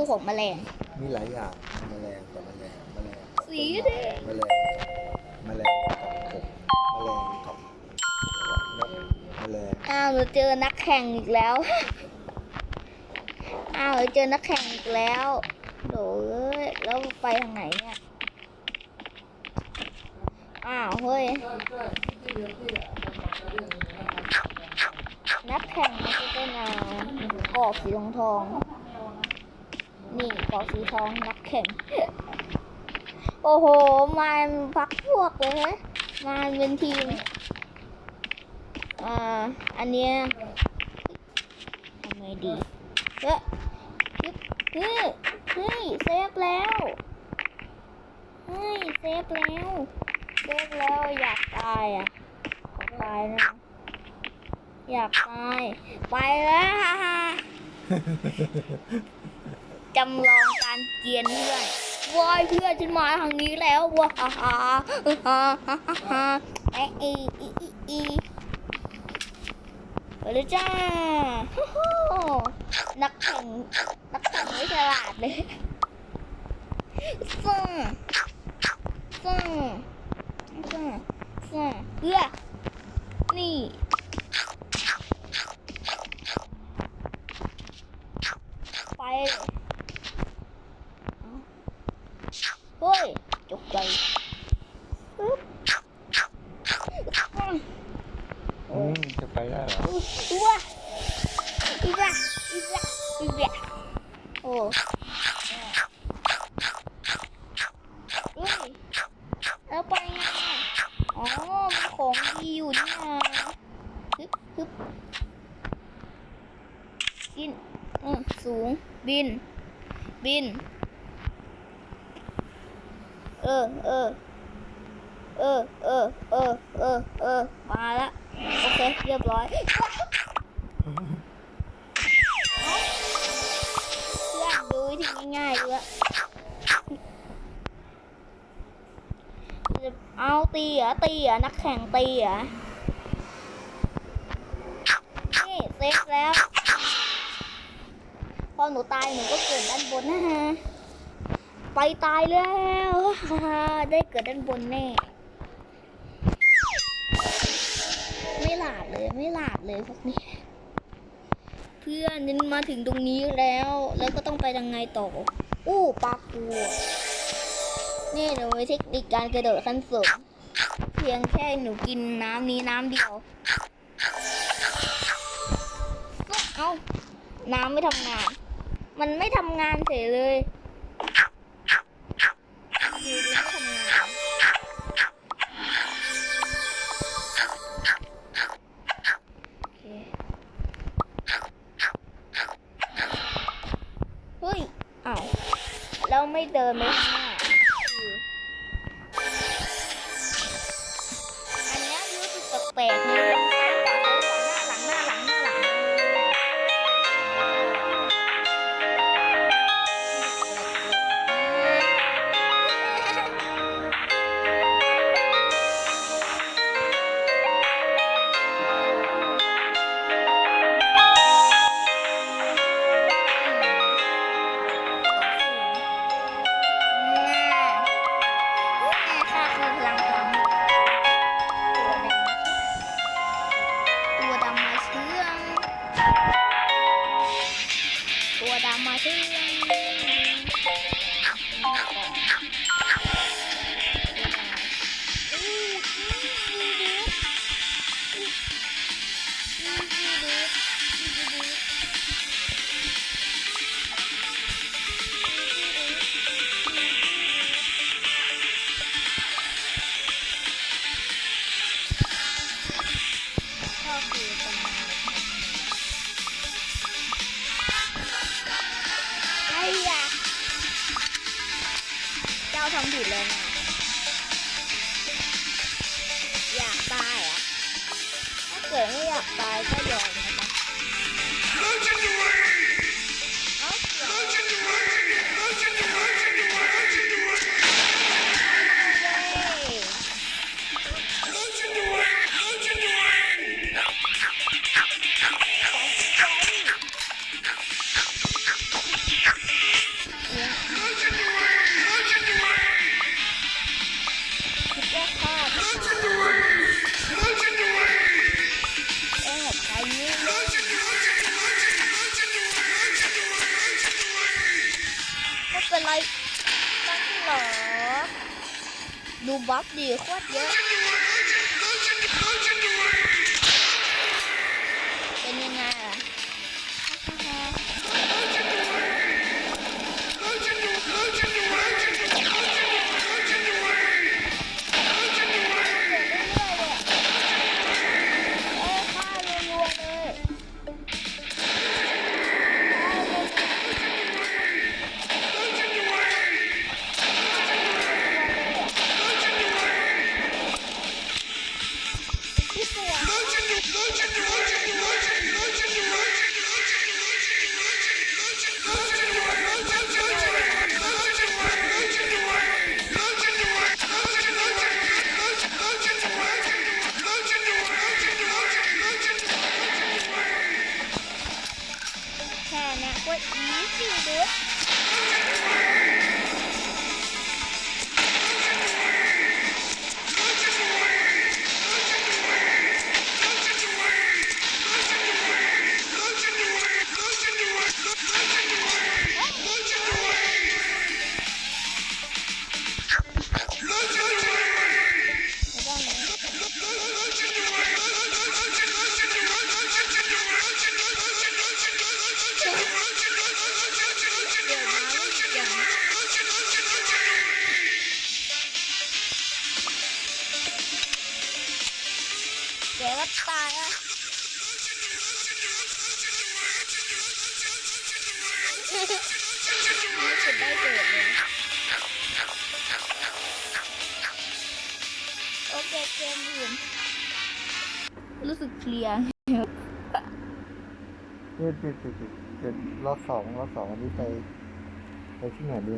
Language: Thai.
ศัตรูของแมลง มีหลายอย่างแมลงกับแมลงแมลงสีแดงแมลงแมลงกับกบแมลงกับนกแมลงอ้าวหนูเจอนักแข่งอีกแล้วอ้าวหนูเจอนักแข่งอีกแล้วโดเอ้ยแล้วไปทางไหนเนี่ยอ้าวเฮ้ยนักแข่งมันจะเป็นอ่ากรอบสีทองทองๆ นี่กอสีทองนักแข่ง โอ้โหมาพักพวกเลยฮะมาเป็นทีม อ่า อันเนี้ยทำไงดีเฮ้ยเฮ้ยเฮ้ยเซฟแล้ว เฮ้ยเซฟแล้วเซฟแล้วอยากตายอะขอตายนะ อยากตาย ไปแล้วฮ่าฮ่า จำลองการเกียนเพื่อนวายเพื่อนฉันมาทางนี้แล้วว้าฮ่าฮ่าฮ่าฮ่าฮ่าฮ่าแออีอีอีไปเลยจ้าฮู้นักแข่งนักแข่งไม่ฉลาดเลยซ่าซ่าซ่าซ่าเอื้อนี่ ไปเลยเอาเฮ้ยจกใจปึ๊บอืม อืมจะ ได้เหรอตัวอีกละอีกละอีกละโอ้ยแล้วไปไงอ๋อมีของดีอยู่นี่นะฮึบฮึบกินสูง บิน บิน เออเออเออเออเออเออเออมาละ โอเค เรียบร้อยเพื่อนดูวิธีง่ายๆดูอะจะเอาตีเหรอตีเหรอนักแข่งตีเหรอนี่เซฟแล้ว พอหนูตายหนูก็เกิดด้านบนนะฮะ ไปตายแล้ว ได้เกิดด้านบนแน่าดเลยไม่หลาดเลยพวกนี้ เพื่อนนันมาถึงตรงนี้แล้ว แล้วก็ต้องไปยังไงต่อ อู้ปลากัวนี่หนูมีเทคนิคการกระโดดขั้นสูงเพียงแค่หนูกินน้ำนี้น้ำเดียวเอาน้ำไม่ทำงาน มันไม่ทำงานเฉยเลย แตัวดำ ทำผิดเลยนะอยากตายเหรอะถ้าเกิดไม่อยากตายก็ยอมนะ ดูบัฟดีโคตรเยอะ อแค่เนี้ สุดได้เกิดเลยโอเคเกมอื่นรู้สึกเคลียร์เจ็ดเจ็ดเจ็ดเจ็ดรอบสองรอบสองอันนี้ไปไปที่ไหนดี